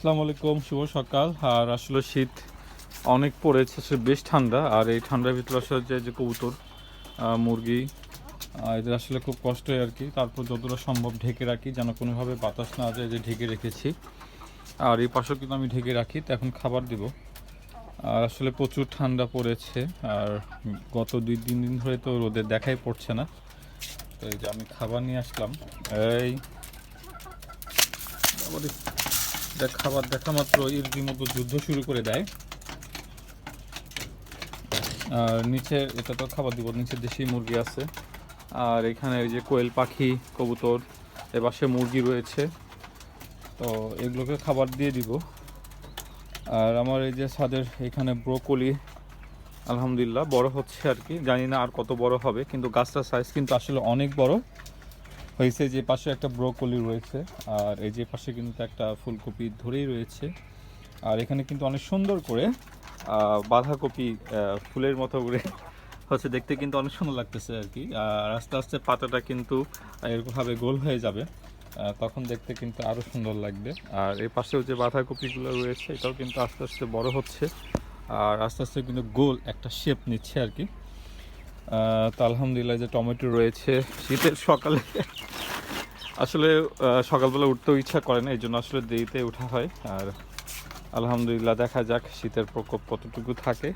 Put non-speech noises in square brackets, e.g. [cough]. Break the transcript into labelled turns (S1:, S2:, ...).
S1: আসসালামু আলাইকুম, শুভ সকাল। আর আসলে শীত অনেক পড়েছে সে বেশ ঠান্ডা। আর এই ঠান্ডার ভিতরে আসলে যে যে কবুতর মুরগি এদের আসলে খুব কষ্টই আর কি। তারপর যতটা সম্ভব ঢেকে রাখি, যেন কোনোভাবে বাতাস না যায় যে ঢেকে রেখেছি। আর এই পাশেও কিন্তু আমি ঢেকে রাখি, তো এখন খাবার দিব। আর আসলে প্রচুর ঠান্ডা পড়েছে। আর গত দুই, তিন দিন ধরে তো রোদের দেখাই পড়ছে না। তো এই যে আমি খাবার নিয়ে আসলাম। এই খাবার দেখা মাত্র মতো যুদ্ধ শুরু করে দেয়। আর নিচে এটা তো খাবার দিব, নিচে দেশি মুরগি আছে। আর এখানে এই যে কোয়েল পাখি, কবুতর এপাশে মুরগি রয়েছে। তো এগুলোকে খাবার দিয়ে দিব। আর আমার এই যে ছাদের এখানে ব্রোকলি, আলহামদুলিল্লাহ, বড় হচ্ছে আর কি। জানি না আর কত বড় হবে, কিন্তু গাছটার সাইজ কিন্তু আসলে অনেক বড়। হয়েছে যে পাশে একটা ব্রোকলি রয়েছে, আর এই যে পাশে কিন্তু একটা ফুলকপি ধরেই রয়েছে। আর এখানে কিন্তু অনেক সুন্দর করে বাঁধাকপি ফুলের মতো করে হচ্ছে দেখতে কিন্তু অনেক সুন্দর লাগতেছে আর কি। আর আস্তে আস্তে পাতাটা কিন্তু এরকমভাবে গোল হয়ে যাবে তখন দেখতে কিন্তু আরও সুন্দর লাগবে। আর এই পাশেও যে বাঁধাকপিগুলো রয়েছে, এটাও কিন্তু আস্তে আস্তে বড় হচ্ছে, আর আস্তে আস্তে কিন্তু গোল একটা শেপ নিচ্ছে আর কি। তো আলহামদুলিল্লাহ যে টমেটো রয়েছে, শীতের সকালে [laughs] আসলে সকালবেলা উঠতেও ইচ্ছা করে না, এই জন্য আসলে দেরিতে ওঠা হয়। আর আলহামদুলিল্লাহ দেখা যাক শীতের প্রকোপ কতটুকু থাকে।